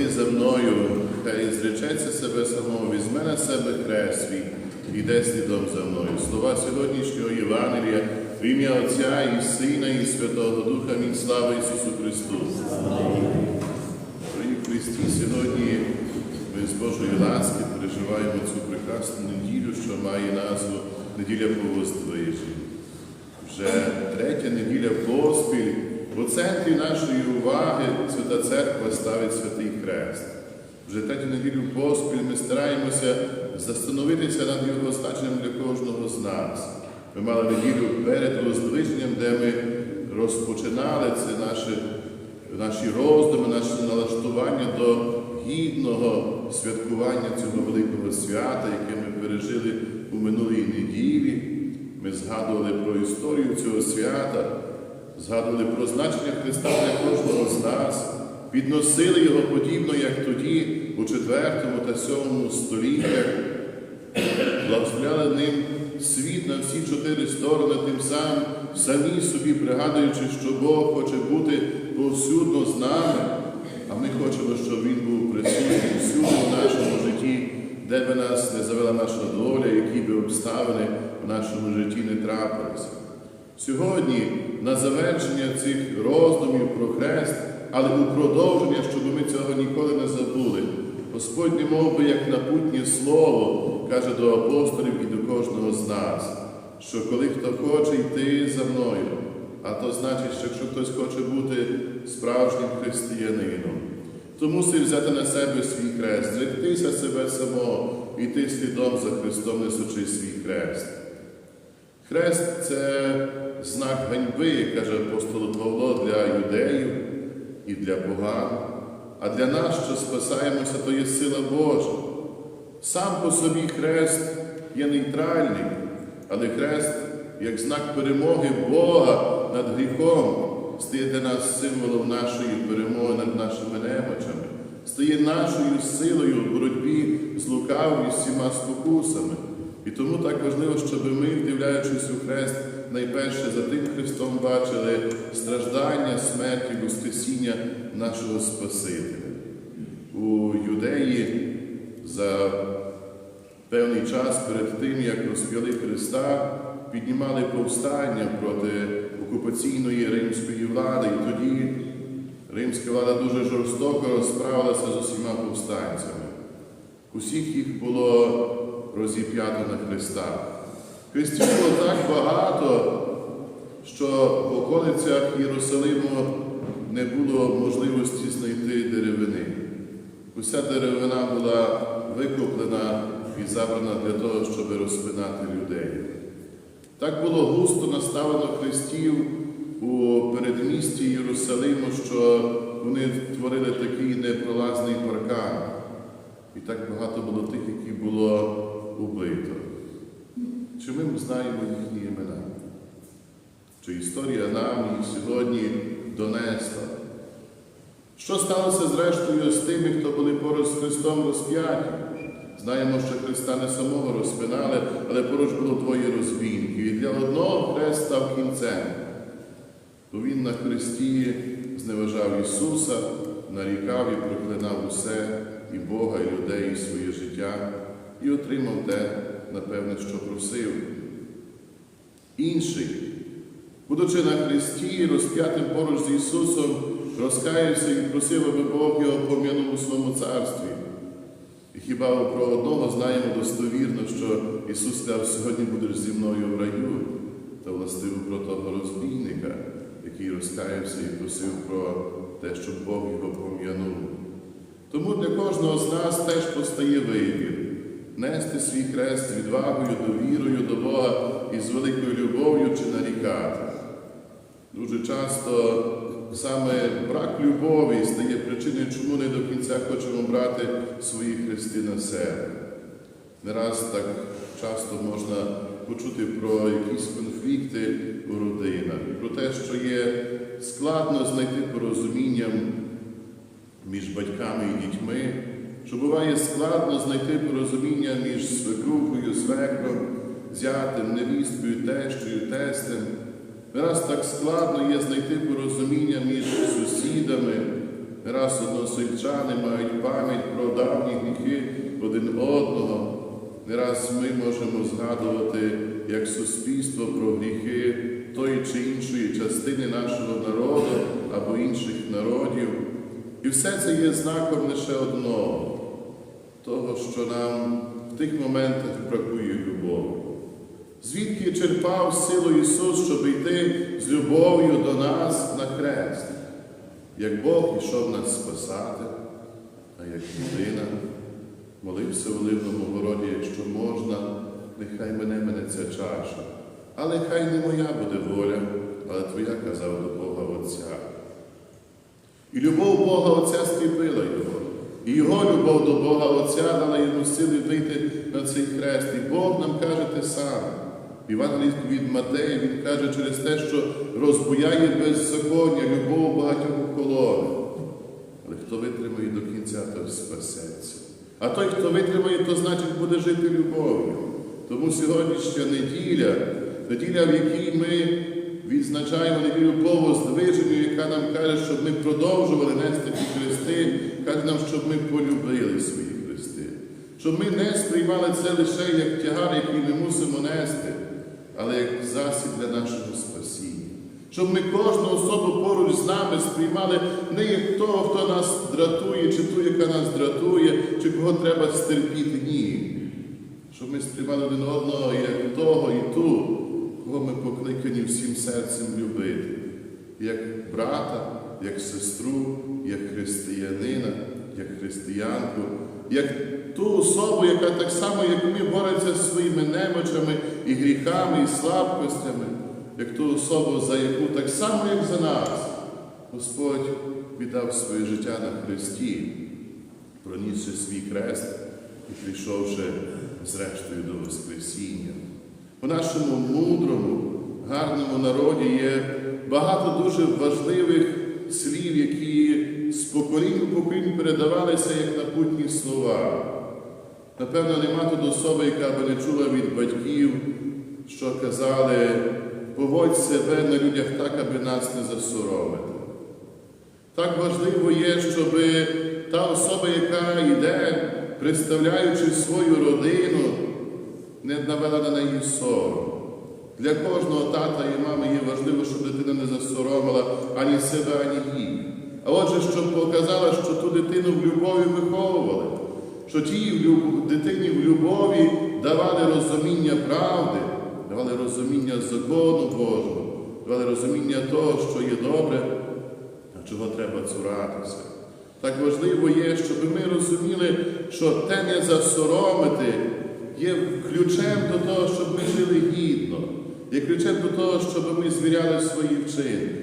йти за мною, хай зречеться себе самого, візьме на себе хрест свій, іде слідом за мною. Слова сьогоднішнього Євангелія в ім'я Отця і Сина, і Святого Духа, мій слава Ісусу Христу. Дорогі Христі, сьогодні ми з Божої ласки переживаємо цю прекрасну неділю, що має назву Неділя Повоздвиження. Вже третя неділя поспіль у центрі нашої уваги Свята Церква ставить святий хрест. Вже третю неділю поспіль ми стараємося застановитися над його значенням для кожного з нас. Ми мали неділю перед роздвиженням, де ми розпочинали це наше, наші роздуми, наше налаштування до гідного святкування цього великого свята, яке ми пережили у минулій неділі. Ми згадували про історію цього свята, згадували про значення Христа для кожного з нас, підносили його подібно, як тоді, у 4 та 7 століттях, благословляли ним світ на всі чотири сторони, тим самим самі собі пригадуючи, що Бог хоче бути повсюдно з нами, а ми хочемо, щоб Він був присутній всюди в нашому житті, де би нас не завела наша доля, які би обставини в нашому житті не трапилися. Сьогодні, на завершення цих роздумів про хрест, але у продовження, щоб ми цього ніколи не забули, Господь не мов би, як напутнє слово, каже до апостолів і до кожного з нас, що коли хто хоче йти за мною, а то значить, що якщо хтось хоче бути справжнім християнином, то мусить взяти на себе свій хрест, зректися себе самого, йти слідом за Христом, несучи свій хрест. Хрест це знак ганьби, каже апостол Павло, для юдеїв і для поган. А для нас, що спасаємося, то є сила Божа. Сам по собі хрест є нейтральний, але хрест, як знак перемоги Бога над гріхом, стає для нас символом нашої перемоги над нашими немочами, стає нашою силою в боротьбі з лукавою всіма спокусами. І тому так важливо, щоб ми, вдивляючись у хрест, найперше за тим Христом бачили страждання, смерть і Воскресіння нашого Спасителя. У юдеї за певний час перед тим, як розп'яли Христа, піднімали повстання проти окупаційної римської влади, і тоді римська влада дуже жорстоко розправилася з усіма повстанцями. Усіх їх було розіп'ято на Христа. Христів було так багато, що в околицях Єрусалиму не було можливості знайти деревини. Уся деревина була викуплена і забрана для того, щоб розпинати людей. Так було густо наставлено хрестів у передмісті Єрусалиму, що вони творили такий непролазний паркан. І так багато було тих, які було убито. Чи ми знаємо їхні імена? Чи історія нам їх сьогодні донесла? Що сталося зрештою з тими, хто були поруч з Христом розп'яті? Знаємо, що Христа не самого розпинали, але поруч було двоє розбійників. І для одного хрест став кінцем. Бо Він на хресті зневажав Ісуса, нарікав і проклинав усе, і Бога, і людей, і своє життя, і отримав те, напевне, що просив. Інший, будучи на хресті, розп'ятим поруч з Ісусом, розкаявся і просив, аби Бог його пом'янув у своєму царстві. І хіба про одного знаємо достовірно, що Ісус сказав, сьогодні будеш зі мною в раю, та властиво про того розбійника, який розкаявся і просив про те, щоб Бог його пом'янув. Тому для кожного з нас теж постає вибір нести свій хрест з відвагою, довірою до Бога і з великою любов'ю чи нарікати. Дуже часто саме брак любові стає причиною, чому не до кінця хочемо брати свої хрести на себе. Не раз так часто можна почути про якісь конфлікти у родинах, про те, що є складно знайти порозуміння між батьками і дітьми, що буває складно знайти порозуміння між свекрухою, свекром, зятем, невісткою, тещою, тестем. Раз так складно є знайти порозуміння між сусідами, раз односельчани мають пам'ять про давні гріхи один одного. Не раз ми можемо згадувати як суспільство про гріхи тої чи іншої частини нашого народу або інших народів. І все це є знаком лише одного того, що нам в тих моментах бракує любові. Звідки черпав силу Ісус, щоб йти з любов'ю до нас на хрест, як Бог ішов нас спасати, а як людина молився в Оливному городі, якщо можна, нехай мене мене ця чаша. Але хай не моя буде воля, але Твоя казав до Бога Отця. І любов Бога Отця скріпила його. І його любов до Бога Отця дала йому сили вийти на цей хрест. І Бог нам каже те саме. В Євангелії від Матея він каже через те, що розбуяє беззаконня, любов багатьох колони. Але хто витримає до кінця, той спасеться. А той, хто витримає, то значить буде жити любов'ю. Тому сьогоднішня неділя, неділя, в якій ми відзначаємо неділю Богоздвиженню, яка нам каже, щоб ми продовжували нести ті хрести, каже нам, щоб ми полюбили свої хрести. Щоб ми не сприймали це лише як тягар, який ми мусимо нести, але як засіб для нашого спасіння. Щоб ми кожну особу поруч з нами сприймали не як того, хто нас дратує, чи ту, яка нас дратує, чи кого треба стерпіти. Ні. Щоб ми сприймали один одного як того і ту, кого ми покликані всім серцем любити, як брата, як сестру, як християнина, як християнку, як ту особу, яка так само, як ми, бореться з своїми немочами і гріхами, і слабкостями, як ту особу, за яку так само, як за нас, Господь віддав своє життя на Христі, пронісши свій хрест і прийшовши зрештою до Воскресіння. У нашому мудрому, гарному народі є багато дуже важливих слів, які з поколінь у поколінь передавалися як напутні слова. Напевно, нема тут особи, яка би не чула від батьків, що казали, поводь себе на людях так, аби нас не засоромити. Так важливо є, щоб та особа, яка йде, представляючи свою родину, не навела на неї сором. Для кожного тата і мами є важливо, щоб дитина не засоромила ані себе, ані їх. А отже, щоб показала, що ту дитину в любові виховували, що тій дитині в любові давали розуміння правди, давали розуміння закону Божого, давали розуміння того, що є добре, а чого треба цуратися. Так важливо є, щоб ми розуміли, що те не засоромити є ключем до того, щоб ми жили гідно, є ключем до того, щоб ми звіряли свої вчинки.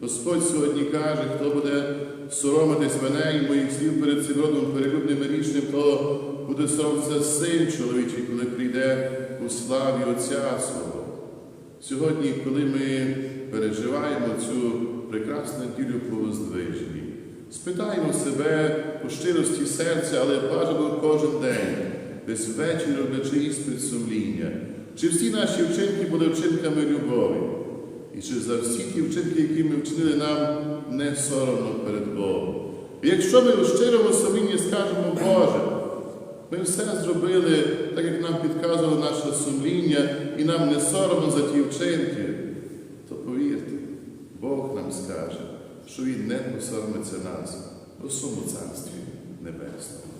Господь сьогодні каже, хто буде соромитись мене і моїх слів перед цим родом перелюбним і річним, то буде соромитися син чоловічий, коли прийде у славі Отця свого. Сьогодні, коли ми переживаємо цю прекрасну неділю по воздвиженні, спитаємо себе у щирості серця, але бажано кожен день, десь ввечері роблячи іспит сумління, чи всі наші вчинки були вчинками любові, і чи за всі ті вчинки, які ми вчинили, нам не соромно перед Богом. І якщо ми у щирому сумлінні скажемо, Боже, ми все зробили так, як нам підказувало наше сумління, і нам не соромно за ті вчинки, то повірте, Бог нам скаже, що Він не посоромиться нас у суму царстві небесному.